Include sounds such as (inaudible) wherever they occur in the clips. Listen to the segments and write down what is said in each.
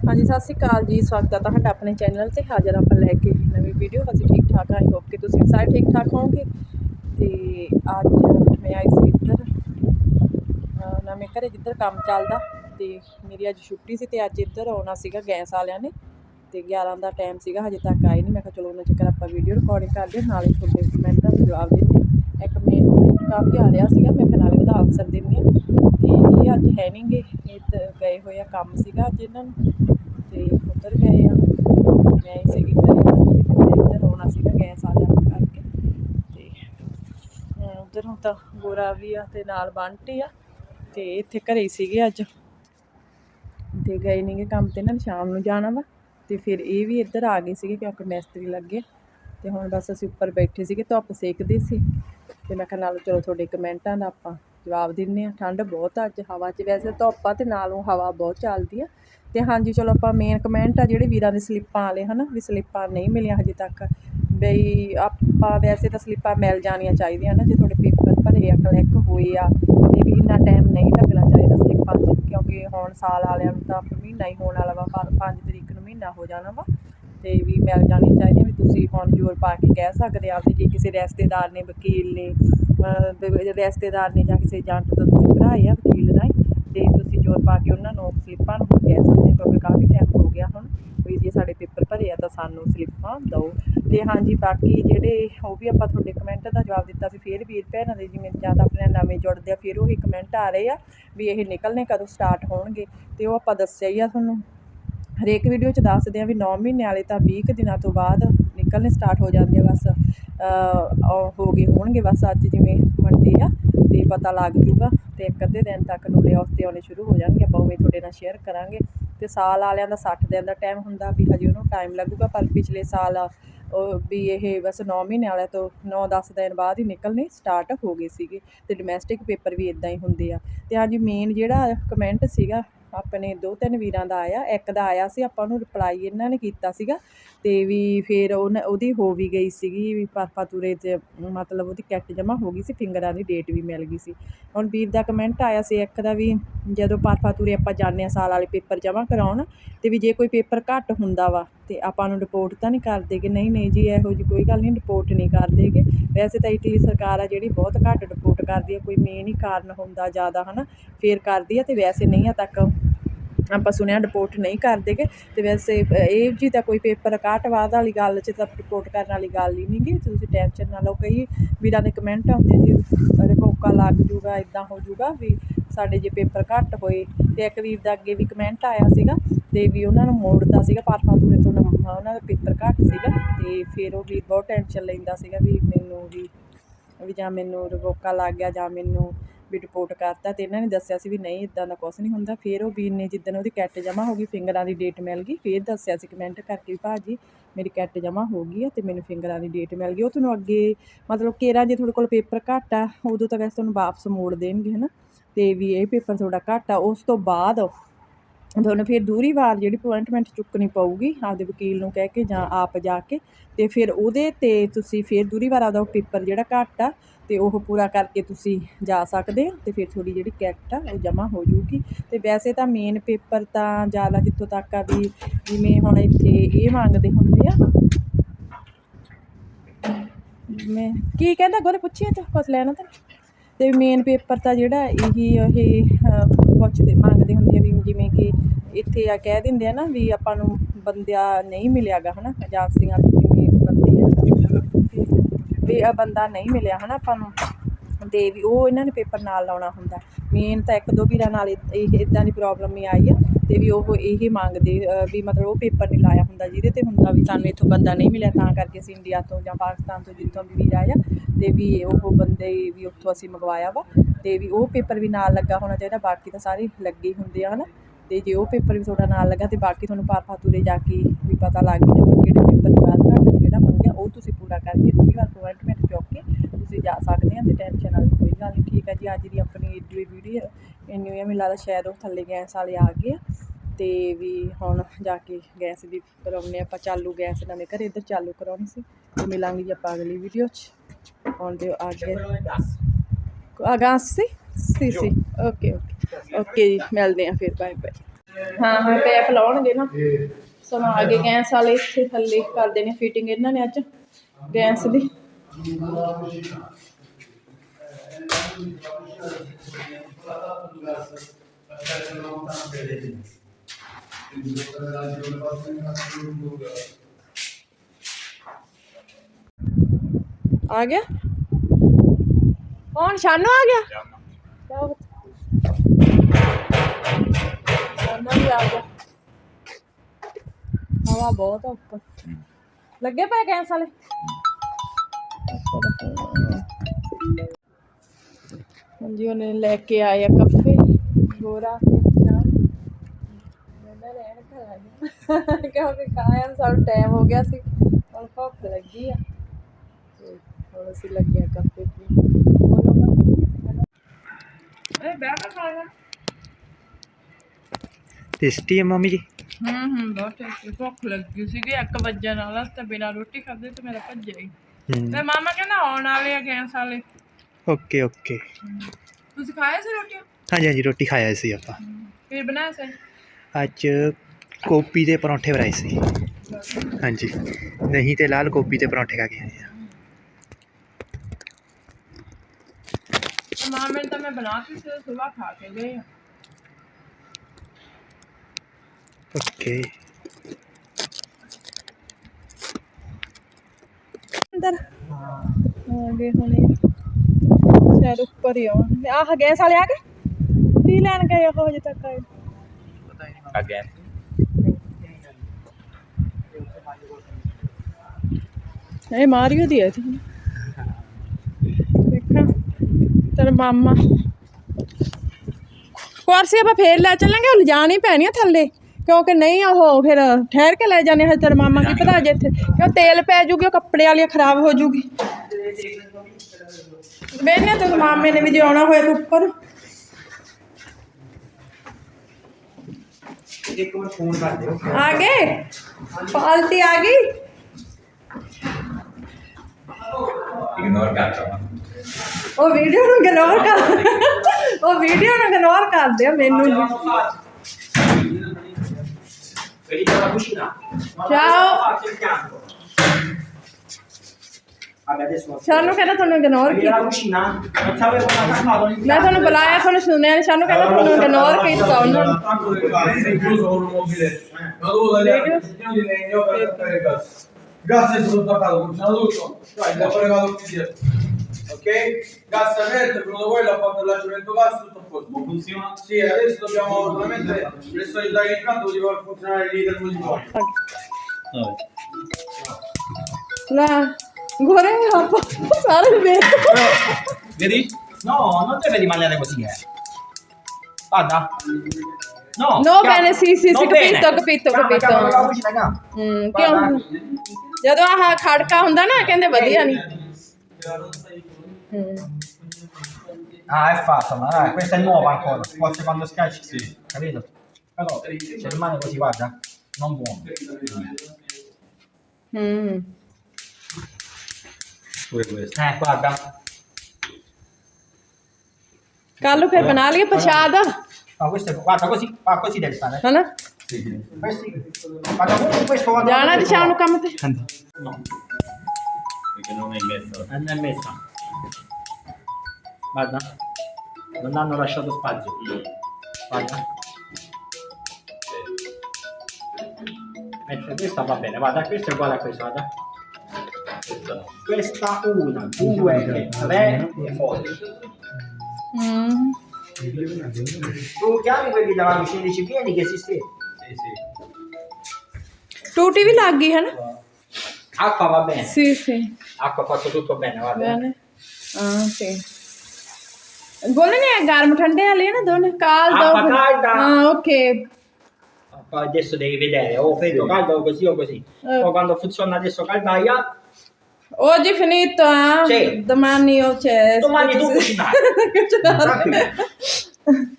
ਹਾਂਜੀ, ਸਤਿ ਸ਼੍ਰੀ ਅਕਾਲ ਜੀ। ਸਵਾਗਤ ਹੈ ਤੁਹਾਡਾ ਆਪਣੇ ਚੈਨਲ ਤੇ। ਹਾਜ਼ਰ ਆਪਾਂ ਲੈ ਕੇ ਨਵੀਂ ਵੀਡੀਓ ਅਸੀਂ ਠੀਕ ਠਾਕ ਆਈ ਹੋਪ ਕਿ ਤੁਸੀਂ ਸਾਰੇ ਠੀਕ ਠਾਕ ਹੋਵੋਗੇ। ਤੇ ਅੱਜ ਮੈਂ ਆਈ ਸੀ ਇੱਧਰ ਨਵੇਂ ਘਰੇ ਜਿੱਧਰ ਕੰਮ ਚੱਲਦਾ। ਤੇ ਮੇਰੀ ਅੱਜ ਛੁੱਟੀ ਸੀ ਤੇ ਅੱਜ ਇੱਧਰ ਆਉਣਾ ਸੀਗਾ ਗੈਸ ਵਾਲਿਆਂ ਨੇ। ਤੇ 11 ਦਾ ਟਾਈਮ ਸੀਗਾ, ਹਜੇ ਤੱਕ ਆਏ ਨਹੀਂ ਮੈਂ ਕਿਹਾ ਚਲੋ, ਉਹਨਾਂ ਚੱਕਰ ਆਪਾਂ ਵੀਡੀਓ ਰਿਕਾਰਡਿੰਗ ਕਰਦੇ ਨਾਲੇ ਤੁਹਾਡੇ ਕਮੈਂਟਾਂ ਦੇ ਜਵਾਬ ਦਿੰਦੇ ਹਾਂ। ਇੱਕ ਮੇਨ ਕਮੈਂਟ ਕਾਫੀ ਆ ਰਿਹਾ ਸੀਗਾ। ਮੈਂ ਕਿਹਾ ਨਾਲੇ ਉਹਦਾ ਆਨਸਰ ਦਿੰਦੀ ਹਾਂ। ਤੇ ਇਹ ਅੱਜ ਹੈ ਨਹੀਂਗੇ ਇੱਧਰ ਗਏ ਹੋਏ ਆ ਕੰਮ ਸੀਗਾ ਅੱਜ ਇਹਨਾਂ ਨੂੰ। ਤੇ ਉੱਧਰ ਗਏ ਆ। ਮੈਂ ਹੀ ਸੀਗੀ ਘਰੇ ਮੈਂ ਇੱਧਰ ਆਉਣਾ ਸੀਗਾ ਗੈਸ ਆ ਜਾਣ ਕਰਕੇ। ਤੇ ਅਹ ਉੱਧਰ ਹੁਣ ਤਾਂ ਗੋਰਾ ਵੀ ਆ ਤੇ ਨਾਲ ਬੰਟੀ ਆ, ਤੇ ਇੱਥੇ ਘਰੇ ਹੀ ਸੀਗੇ ਅੱਜ। ਤੇ ਗਏ ਨਹੀਂਗੇ ਕੰਮ ਤੇ ਨਾ, ਸ਼ਾਮ ਨੂੰ ਜਾਣਾ ਵਾ। ਤੇ ਫਿਰ ਇਹ ਵੀ ਇੱਧਰ ਆ ਗਏ ਸੀਗੇ ਕਿਉਂਕਿ ਮਿਸਤਰੀ ਲੱਗੇ। ਤੇ ਹੁਣ ਬਸ ਅਸੀਂ ਉੱਪਰ ਬੈਠੇ ਸੀਗੇ, ਧੁੱਪ ਸੇਕਦੇ ਸੀ। ਤੇ ਮੈਂ ਕਿਹਾ, ਨਾਲ ਚਲੋ ਤੁਹਾਡੇ ਕਮੈਂਟਾਂ ਦਾ ਆਪਾਂ ਜਵਾਬ ਦਿੰਨੇ ਆ ਠੰਡ ਬਹੁਤ ਆ ਅੱਜ ਹਵਾ 'ਚ। ਵੈਸੇ ਧੁੱਪ ਆ ਤੇ ਨਾਲੋਂ ਹਵਾ ਬਹੁਤ ਚੱਲਦੀ ਆ। ਤੇ ਹਾਂਜੀ, ਚਲੋ ਆਪਾਂ ਮੇਨ ਕਮੈਂਟ ਆ ਜਿਹੜੇ ਵੀਰਾਂ ਦੇ ਸਲਿੱਪਾਂ ਵਾਲੇ, ਹਨਾ? ਵੀ ਸਲਿੱਪਾਂ ਨਹੀਂ ਮਿਲੀਆਂ ਹਜੇ ਤੱਕ। ਬਈ ਆਪਾਂ ਵੈਸੇ ਤਾਂ ਸਲਿੱਪਾਂ ਮਿਲ ਜਾਣੀਆਂ ਚਾਹੀਦੀਆਂ ਨਾ ਜੇ ਤੁਹਾਡੇ ਪੇਪਰ ਭਰੇ ਆ ਕਲੈਕ ਹੋਏ ਆ ਤੇ ਵੀ ਇੰਨਾ ਟਾਈਮ ਨਹੀਂ ਲੱਗਣਾ ਚਾਹੀਦਾ ਸਲਿੱਪਾਂ 'ਚ, ਕਿਉਂਕਿ ਹੁਣ ਸਾਲ ਵਾਲਿਆਂ ਨੂੰ ਤਾਂ ਮਹੀਨਾ ਹੀ ਹੋਣ ਵਾਲਾ ਵਾ, ਪਰ 5 ਤਰੀਕ ਨੂੰ ਮਹੀਨਾ ਹੋ ਜਾਣਾ ਵਾ। ਤੇ ਵੀ ਮਿਲ ਜਾਣੀਆਂ ਚਾਹੀਦੀਆਂ, ਵੀ ਤੁਸੀਂ ਹੁਣ ਜ਼ੋਰ ਪਾ ਕੇ ਕਹਿ ਸਕਦੇ ਆ ਵੀ ਜੇ ਕਿਸੇ ਰਿਸ਼ਤੇਦਾਰ ਨੇ, ਵਕੀਲ ਨੇ ਰਿਸ਼ਤੇਦਾਰ ਨੇ ਜਾਂ ਕਿਸੇ ਏਜੰਟ ਤੋਂ ਤੁਸੀਂ ਭਰਾਏ ਆ ਵਕੀਲ ਰਾਹੀਂ ਅਤੇ ਤੁਸੀਂ ਜ਼ੋਰ ਪਾ ਕੇ ਉਹਨਾਂ ਨੂੰ ਸਲਿੱਪਾਂ ਨੂੰ ਕਹਿ ਸਕਦੇ ਕਿਉਂਕਿ ਕਾਫੀ ਟਾਈਮ ਹੋ ਗਿਆ ਹੁਣ, ਵੀ ਜੇ ਸਾਡੇ ਪੇਪਰ ਭਰੇ ਆ ਤਾਂ ਸਾਨੂੰ ਸਲਿੱਪਾਂ ਦਿਓ। ਅਤੇ ਹਾਂਜੀ, ਬਾਕੀ ਜਿਹੜੇ ਉਹ ਵੀ ਆਪਾਂ ਤੁਹਾਡੇ ਕਮੈਂਟ ਦਾ ਜਵਾਬ ਦਿੱਤਾ ਸੀ, ਫਿਰ ਵੀਰ ਭੈਣਾਂ ਦੇ ਜਿਵੇਂ ਜਾਂ ਤਾਂ ਆਪਣੇ ਨਵੇਂ ਜੁੜਦੇ ਆ, ਫਿਰ ਉਹੀ ਕਮੈਂਟ ਆ ਰਹੇ ਆ ਵੀ ਇਹ ਨਿਕਲਣੇ ਕਦੋਂ ਸਟਾਰਟ ਹੋਣਗੇ ਅਤੇ ਉਹ ਆਪਾਂ ਦੱਸਿਆ ਹੀ ਆ ਤੁਹਾਨੂੰ। ਹਰੇਕ ਵੀਡੀਓ 'ਚ ਦੱਸਦੇ ਆ ਵੀ 9 ਮਹੀਨੇ ਵਾਲੇ ਤਾਂ 20 ਕੁ ਦਿਨਾਂ ਤੋਂ ਬਾਅਦ ਨਿਕਲਣੇ ਸਟਾਰਟ ਹੋ ਜਾਂਦੇ ਆ ਬਸ, ਅਹ ਹੋ ਗਏ ਹੋਣਗੇ ਬਸ ਅੱਜ ਜਿਵੇਂ ਮੰਡੇ ਆ, ਤੇ ਪਤਾ ਲੱਗ ਜੂਗਾ ਤੇ ਇੱਕ ਅੱਧੇ ਦਿਨ ਤੱਕ ਨੂੰ ਆਫ ਤੇ ਆਉਣੇ ਸ਼ੁਰੂ ਹੋ ਜਾਣਗੇ, ਆਪਾਂ ਉਵੇਂ ਤੁਹਾਡੇ ਨਾਲ ਸ਼ੇਅਰ ਕਰਾਂਗੇ। ਤੇ ਸਾਲ ਵਾਲਿਆਂ ਦਾ 60 ਦਿਨ ਦਾ ਟਾਈਮ ਹੁੰਦਾ ਵੀ ਹਜੇ ਉਹਨੂੰ ਟਾਈਮ ਲੱਗੂਗਾ, ਪਰ ਪਿਛਲੇ ਸਾਲ ਉਹ ਵੀ ਇਹ ਬਸ 9 ਮਹੀਨੇ ਵਾਲੇ ਤੋਂ 9-10 ਦਿਨ ਬਾਅਦ ਹੀ ਨਿਕਲਣੇ ਸਟਾਰਟ ਹੋ ਗਏ ਸੀਗੇ, ਤੇ ਡੋਮੈਸਟਿਕ ਪੇਪਰ ਵੀ ਇਦਾਂ ਹੀ ਹੁੰਦੇ ਆ। ਤੇ ਹਾਂਜੀ ਮੇਨ ਜਿਹੜਾ ਕਮੈਂਟ ਸੀਗਾ ਆਪਣੇ ਦੋ ਤਿੰਨ ਵੀਰਾਂ ਦਾ ਆਇਆ, ਇੱਕ ਦਾ ਆਇਆ ਸੀ, ਆਪਾਂ ਉਹਨੂੰ ਰਿਪਲਾਈ ਇਹਨਾਂ ਨੇ ਕੀਤਾ ਸੀਗਾ ਤੇ ਵੀ ਫਿਰ ਉਹਨ ਉਹਦੀ ਹੋ ਵੀ ਗਈ ਸੀਗੀ ਵੀ ਪਾਪਾ ਤੁਰੇ 'ਚ ਮਤਲਬ ਉਹਦੀ ਕਿੱਟ ਜਮ੍ਹਾਂ ਹੋ ਗਈ ਸੀ, ਫਿੰਗਰਾਂ ਦੀ ਡੇਟ ਵੀ ਮਿਲ ਗਈ ਸੀ। ਹੁਣ ਵੀਰ ਦਾ ਕਮੈਂਟ ਆਇਆ ਸੀ ਇੱਕ ਦਾ ਵੀ ਜਦੋਂ ਪਾਪਾ ਤੁਰੇ ਆਪਾਂ ਜਾਂਦੇ ਹਾਂ ਸਾਲ ਵਾਲੇ ਪੇਪਰ ਜਮ੍ਹਾਂ ਕਰਾਉਣ ਤੇ ਵੀ ਜੇ ਕੋਈ ਪੇਪਰ ਘੱਟ ਹੁੰਦਾ ਵਾ ਤੇ ਆਪਾਂ ਨੂੰ ਰਿਪੋਰਟ ਤਾਂ ਨਹੀਂ ਕਰਦੇ ਕਿ ਨਹੀਂ ਨਹੀਂ ਜੀ ਇਹੋ ਜੀ ਕੋਈ ਗੱਲ ਨਹੀਂ ਰਿਪੋਰਟ ਨਹੀਂ ਕਰਦੇਗੇ ਵੈਸੇ ਤਾਂ ਇਟਲੀ ਸਰਕਾਰ ਆ ਜਿਹੜੀ ਬਹੁਤ ਘੱਟ ਰਿਪੋਰਟ ਕਰਦੀ ਹੈ ਕੋਈ ਮੇਨ ਹੀ ਕਾਰਨ ਹੁੰਦਾ ਜ਼ਿਆਦਾ ਹਨਾ, ਫੇਰ ਕਰਦੀ ਆ ਤੇ ਵੈਸੇ ਨਹੀਂ ਆ ਤੱਕ ਆਪਾਂ ਸੁਣਿਆ ਰਿਪੋਰਟ ਨਹੀਂ ਕਰਦੇਗੇ ਅਤੇ ਵੈਸੇ ਇਹ ਜੀ ਤਾਂ ਕੋਈ ਪੇਪਰ ਕਾਟਵਾਦ ਵਾਲੀ ਗੱਲ 'ਚ ਤਾਂ ਰਿਪੋਰਟ ਕਰਨ ਵਾਲੀ ਗੱਲ ਹੀ ਨਹੀਂ ਨਹੀਂਗੀ ਤੁਸੀਂ ਟੈਨਸ਼ਨ ਨਾ ਲਓ ਕਈ ਵੀਰਾਂ ਦੇ ਕਮੈਂਟ ਆਉਂਦੇ ਜੀ ਰਿਪੋਕਾ ਲੱਗ ਜੂਗਾ ਇਦਾਂ ਹੋ ਜੂਗਾ ਵੀ ਸਾਡੇ ਜੇ ਪੇਪਰ ਘੱਟ ਹੋਏ, ਤੇ ਇੱਕ ਵੀਰ ਦਾ ਅੱਗੇ ਵੀ ਕਮੈਂਟ ਆਇਆ ਸੀਗਾ, ਤੇ ਵੀ ਉਹਨਾਂ ਨੂੰ ਮੋੜਦਾ ਸੀਗਾ ਪਰਫਾਦੂਰੇ ਤੋਂ ਉਹਨਾਂ ਉਹਨਾਂ ਦਾ ਪੇਪਰ ਘੱਟ ਸੀਗਾ, ਤੇ ਫਿਰ ਉਹ ਵੀਰ ਬਹੁਤ ਟੈਨਸ਼ਨ ਲੈਂਦਾ ਸੀਗਾ ਵੀ ਮੈਨੂੰ ਵੀ ਵੀ ਜਾਂ ਮੈਨੂੰ ਰਿਪੋਕਾ ਲੱਗ ਗਿਆ ਜਾਂ ਮੈਨੂੰ ਵੀ ਰਿਪੋਰਟ ਕਰਤਾ ਤੇ ਇਹਨਾਂ ਨੇ ਦੱਸਿਆ ਸੀ ਵੀ ਨਹੀਂ ਇਦਾਂ ਦਾ ਕੁਝ ਨਹੀਂ ਹੁੰਦਾ। ਫਿਰ ਉਹ ਵੀਰ ਨੇ ਜਿੱਦਣ ਉਹਦੀ ਕੈਟ ਜਮ੍ਹਾਂ ਹੋ ਗਈ ਫਿੰਗਰਾਂ ਦੀ ਡੇਟ ਮਿਲ ਗਈ, ਫਿਰ ਦੱਸਿਆ ਸੀ ਕਮੈਂਟ ਕਰਕੇ ਵੀ ਭਾਜੀ ਮੇਰੀ ਕੈਟ ਜਮ੍ਹਾਂ ਹੋ ਗਈ ਆ ਤੇ ਮੈਨੂੰ ਫਿੰਗਰਾਂ ਦੀ ਡੇਟ ਮਿਲ ਗਈ। ਉਹ ਤੁਹਾਨੂੰ ਅੱਗੇ ਮਤਲਬ ਕੇਰਾਂ ਜੇ ਤੁਹਾਡੇ ਕੋਲ ਪੇਪਰ ਘੱਟ ਆ, ਉਦੋਂ ਤਾਂ ਵੈਸੇ ਤੁਹਾਨੂੰ ਵਾਪਸ ਮੋੜ ਦੇਣਗੇ, ਹਨਾ? ਤੇ ਵੀ ਇਹ ਪੇਪਰ ਤੁਹਾਡਾ ਘੱਟ ਆ, ਉਸ ਤੋਂ ਬਾਅਦ ਤੁਹਾਨੂੰ ਫਿਰ ਦੂਰੀ ਵਾਰ ਜਿਹੜੀ ਅਪੁਆਇੰਟਮੈਂਟ ਚੁੱਕਣੀ ਪਊਗੀ ਆਪਦੇ ਵਕੀਲ ਨੂੰ ਕਹਿ ਕੇ ਜਾਂ ਆਪ ਜਾ ਕੇ ਅਤੇ ਫਿਰ ਉਹਦੇ ਤੇ ਤੁਸੀਂ ਫਿਰ ਦੂਰੀ ਵਾਰ ਆਪਦਾ ਉਹ ਪੇਪਰ ਜਿਹੜਾ ਘੱਟ ਆ ਅਤੇ ਉਹ ਪੂਰਾ ਕਰਕੇ ਤੁਸੀਂ ਜਾ ਸਕਦੇ ਹੋ ਤੇ ਫਿਰ ਤੁਹਾਡੀ ਜਿਹੜੀ ਕੈਟ ਆ ਉਹ ਜਮ੍ਹਾਂ ਹੋ ਜੂਗੀ ਤੇ ਵੈਸੇ ਤਾਂ ਮੇਨ ਪੇਪਰ ਤਾਂ ਜ਼ਿਆਦਾ ਜਿੱਥੋਂ ਤੱਕ ਆ ਵੀ ਜਿਵੇਂ ਹੁਣ ਇੱਥੇ ਇਹ ਮੰਗਦੇ ਹੁੰਦੇ ਆ। ਮੈਂ ਕੀ ਕਹਿੰਦਾ ਗੋਰੇ ਪੁੱਛਿਆ ਤਾਂ ਕੁਛ ਲੈਣਾ ਤਾਂ? ਤੇ ਮੇਨ ਪੇਪਰ ਤਾਂ ਜਿਹੜਾ ਇਹੀ ਇਹ ਪੁੱਛਦੇ ਮੰਗਦੇ ਹੁੰਦੇ ਆ ਵੀ ਜਿਵੇਂ ਕਿ ਇੱਥੇ ਆ ਕਹਿ ਦਿੰਦੇ ਆ ਨਾ ਵੀ ਆਪਾਂ ਨੂੰ ਬੰਦਿਆ ਨਹੀਂ ਮਿਲਿਆਗਾ ਹਨਾ, ਏਜੰਸੀਆਂ ਤੋਂ ਜਿਵੇਂ ਬੰਦੇ ਆ। ਵੀ ਆ ਬੰਦਾ ਨਹੀਂ ਮਿਲਿਆ ਹਨਾ ਆਪਾਂ ਨੂੰ, ਤੇ ਵੀ ਉਹ ਇਹਨਾਂ ਨੇ ਪੇਪਰ ਨਾਲ ਲਾਉਣਾ ਹੁੰਦਾ। ਮੇਨ ਤਾਂ ਇੱਕ ਦੋ ਵੀਰਾਂ ਨਾਲ ਇਹ ਇਹ ਇਦਾਂ ਦੀ ਪ੍ਰੋਬਲਮ ਹੀ ਆਈ ਆ। ਤੇ ਵੀ ਉਹ ਇਹੀ ਮੰਗਦੇ ਵੀ ਮਤਲਬ ਉਹ ਪੇਪਰ ਨਹੀਂ ਲਾਇਆ ਹੁੰਦਾ ਜਿਹਦੇ ਤੇ ਹੁੰਦਾ ਵੀ ਸਾਨੂੰ ਇੱਥੋਂ ਬੰਦਾ ਨਹੀਂ ਮਿਲਿਆ, ਤਾਂ ਕਰਕੇ ਅਸੀਂ ਇੰਡੀਆ ਤੋਂ ਜਾਂ ਪਾਕਿਸਤਾਨ ਤੋਂ ਜਿੱਥੋਂ ਵੀ ਵੀਰ ਆਇਆ ਤੇ ਵੀ ਉਹ ਬੰਦੇ ਵੀ ਉੱਥੋਂ ਅਸੀਂ ਮੰਗਵਾਇਆ ਵਾ ਤੇ ਵੀ ਉਹ ਪੇਪਰ ਵੀ ਨਾਲ ਲੱਗਾ ਹੋਣਾ ਚਾਹੀਦਾ, ਬਾਕੀ ਤਾਂ ਸਾਰੇ ਲੱਗੇ ਹੀ ਹੁੰਦੇ ਆ ਹਨਾ। ਤੇ ਜੇ ਉਹ ਪੇਪਰ ਵੀ ਤੁਹਾਡਾ ਨਾਲ ਲੱਗਾ ਤੇ ਬਾਕੀ ਤੁਹਾਨੂੰ ਪਾਪਾ ਤੁਰੇ ਜਾ ਕੇ ਵੀ ਪਤਾ ਲੱਗ ਜਾਊਗਾ ਕਿਹੜੇ ਪੇਪਰ ਦੀ ਬਾਅਦ ਜਿਹੜਾ ਮੰਗਿਆ ਉਹ ਤੁਸੀਂ ਪੂਰਾ ਕਰਕੇ ਦੂਜੀ ਵਾਰ ਅਪੁਆਇੰਟਮੈਂਟ ਚੁੱਕ ਕੇ ਤੁਸੀਂ ਜਾ ਸਕਦੇ ਆ ਤੇ ਟੈਨਸ਼ਨ ਵਾਲੀ ਕੋਈ ਗੱਲ ਨਹੀਂ। ਠੀਕ ਹੈ ਜੀ ਅੱਜ ਦੀ ਆਪਣੀ ਏਡੀ ਵੀਡੀਓ ਇੰਨੀ ਹੈ ਮੈਨੂੰ ਲੱਗਦਾ ਸ਼ਾਇਦ ਉਹ ਥੱਲੇ ਗੈਸ ਵਾਲੇ ਆ ਗਏ ਤੇ ਵੀ ਹੁਣ ਜਾ ਕੇ ਗੈਸ ਦੀ ਕਰਾਉਣੇ ਆਪਾਂ ਚਾਲੂ ਗੈਸ ਨਵੇਂ ਘਰੇ ਇੱਧਰ ਚਾਲੂ ਕਰਾਉਣੀ ਸੀ ਤੇ ਮਿਲਾਂਗੇ ਜੀ ਆਪਾਂ ਅਗਲੀ ਵੀਡੀਓ 'ਚ। ਹੁਣ ਦਿਓ ਅੱਗੇ ਅਗਾਂਸ ਸੀ? ਸੀ ਸੀ। ਓਕੇ ਓਕੇ ਓਕੇ ਜੀ ਮਿਲਦੇ ਆ ਫਿਰ ਬਾਏ ਬਾਏ ਹਾਂ ਹਾਂ ਪੈਪ ਲਾਉਣਗੇ ਨਾ। ਸਮਾਂ ਆ ਗਏ ਗੈਸ ਵਾਲੇ ਇੱਥੇ ਥੱਲੇ ਕਰ ਦੇਣੀ ਫਿਟਿੰਗ ਇਹਨਾਂ ਨੇ ਅੱਜ ਗੈਸ ਦੀ। ਆ ਗਿਆ? ਕੌਣ? ਸ਼ਾਨੂ ਆ ਗਿਆ? ਸ਼ਾਨੂ ਵੀ ਆ ਗਿਆ। ਹਵਾ ਬਹੁਤ ਆ ਉੱਪਰ ਲੱਗੇ ਪਏ ਗੈਸ ਵਾਲੇ ਹਾਂਜੀ ਉਹਨੇ ਲੈ ਕੇ ਆਇਆ ਕੱਪੇ ਗੋਰਾ ਤੇ ਸ਼ਾਮ ਮੈਂ ਰਹਿਣ ਕਰਾਂਗੀ ਕਿਉਂਕਿ ਖਾਇਆ ਸਭ ਟਾਈਮ ਹੋ ਗਿਆ ਸੀ ਹੁਣ ਭੁੱਖ ਲੱਗੀ ਆ ਤੇ ਹੁਣ ਅਸੀਂ ਲੱਗੇ ਹੈ ਹੂੰ ਬਹੁਤ ਟੇਸਟੀ। ਭੁੱਖ ਲੱਗੀ ਸੀਗੀ 1 ਵਜੇ ਨਾਲ ਤੇ ਬਿਨਾਂ ਰੋਟੀ ਖਾਦੇ ਤੇ ਮੇਰਾ ਭੱਜਿਆ ਹੀ। ਤੇ ਮਾਮਾ ਕਹਿੰਦਾ ਆਉਣ ਵਾਲੇ ਆ ਗੈਸ ਵਾਲੇ। Okay okay. ਤੁਸੀਂ ਖਾਇਆ ਸੀ ਰੋਟੀ? ਹਾਂਜੀ ਹਾਂਜੀ ਰੋਟੀ ਖਾਇਆ ਸੀ ਆਪਾਂ। ਫਿਰ ਬਣਾਇਆ ਸੀ? ਅੱਜ ਕੋਪੀ ਦੇ ਪਰੌਂਠੇ ਬਣਾਏ ਸੀ। ਹਾਂਜੀ। ਦਹੀਂ ਤੇ ਲਾਲ ਕੋਪੀ ਦੇ ਪਰੌਂਠੇ ਖਾ ਕੇ ਆਏ ਆ। ਮਾਮੇ ਤਾਂ ਮੈਂ ਬਣਾ ਕੇ ਸਵੇਰ ਖਾ ਕੇ ਗਏ ਆ। ਓਕੇ। ਅੰਦਰ। ਆ ਗਏ ਹੁਣੇ। ਸ਼ਾਇਦ ਉੱਪਰ ਹੀ ਆਉਣ। ਆਹ ਗੈਸ ਵਾਲੇ ਆ ਗਏ? ਕੀ ਲੈਣ ਗਏ ਉਹ ਹਜੇ ਤੱਕ ਆਏ? Again. ਇਹ ਮਾਰੀਓ ਦੀ ਹੈ ਤੂੰ ਦੇਖਾਂ। ਤੇਰਾ ਮਾਮਾ। ਕੁਰਸੀ ਆਪਾਂ ਫੇਰ ਲੈ ਚੱਲਾਂਗੇ ਉਹ ਲਿਜਾਣੀ ਪੈਣੀ ਆ ਥੱਲੇ। ਕਿਉਂਕਿ ਨਹੀਂ ਉਹ ਫਿਰ ਠਹਿਰ ਕੇ ਲੈ ਜਾਣੇ ਹੈ ਤੇਰਾ ਮਾਮਾ ਕੀ ਪਤਾ ਜੇ ਇੱਥੇ। ਕਿਉਂ ਤੇਲ ਪੈ ਜੂਗੀ ਉਹ ਕੱਪੜੇ ਵਾਲੀ ਖਰਾਬ ਹੋ ਜੂਗੀ। ਵੇਖਨੇ ਤੇ ਮਾਮੇ ਨੇ ਵੀ ਜੇ ਆਉਣਾ ਹੋਇਆ ਤਾਂ ਉੱਪਰ। ਇੱਕ ਵਾਰ ਫੋਨ ਕਰ ਦਿਓ। ਆ ਗਏ? ਪਾਲਟੀ ਆ ਗਈ. ਉਹ ਵੀਡੀਓ ਨੂੰ ਇਗਨੋਰ ਕਰ ਉਹ ਵੀਡੀਓ ਨੂੰ ਇਗਨੋਰ ਕਰ ਦਿਓ ਮੈਨੂੰ ਵੀ। Venite dalla cucina. Ciao. Faccio il fianco. Vabbè, adesso ਸ਼ਾਨੂ ਕਹਿੰਦਾ ਤੁਹਾਨੂੰ ਇਗਨੋਰ Venite ਕੀਤਾ dalla cucina? Non ci avevo attaccato ਮੈਂ ਤੁਹਾਨੂੰ ਬੁਲਾਇਆ ਤੁਹਾਨੂੰ ਸੁਣਿਆ ਨਹੀਂ ਸ਼ਾਨੂ ਕਹਿੰਦਾ ਤੁਹਾਨੂੰ ਇਗਨੋਰ ਕੀਤਾ ਉਹਨਾਂ ਨੇ Tanto del gas, sei chiuso con un mobiletto. Ma tu dai Vedi? il pezzettino di legno per attaccare il gas. Il gas è solo attaccato, funziona tutto. Dai, l'ho collegato qui dietro. ok? Gas aperto, quello voi l'ha fatto la gas, tutto a posto. Funziona? Sì, adesso dobbiamo veramente pressurizzare il canto di far funzionare lì del musicolo. La Gorea può usare il vetro. Vedi? No, non deve rimanere così. Eh. Guarda. No, no calma. bene, sì, sì, no sì, capito, capito, capito. Calma, calma, calma. Mm, क्यों जदों अहाँ खड़का हुंदा ना कहंदे वधिया नहीं Ah, è fatta, ma dai, questa è nuova ancora. Forse quando schiacci, sì. capito? Però se rimane così, guarda, non buono. Mm. Questo. Eh, guarda. Callo per banale che facciata. No, questo è, guarda così, ah, così deve stare. Non è? Sì. Questi, guarda, questo guarda. Già, diciamo, non cambia. No perché non è messo. Eh, non è messa. Guarda, non hanno lasciato spazio. Guarda. Mentre questa va bene, guarda, questa è uguale a questa, guarda. Questa, questa una, due, tre e fuori. Mm. Tu chiami quelli davanti 15 pieni che esistevano? Sì, sì. टूटी भी लाग गई है ना Acqua va bene. Sì, sì. Acqua fatto tutto bene, va bene. bene. Ah, sì. बोलने गर्म ठंडे वाले ना दोनों caldo. Acqua calda. Ah, ok. Ah, adesso devi vedere, o freddo, caldo, o così o così. Eh. Poi quando funziona adesso caldaia, Oggi finito, eh? Sì. Domani o c'è. Cioè, Domani tu cucinare. (laughs) Cucinare. Tranquillo.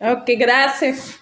Ok, gracias.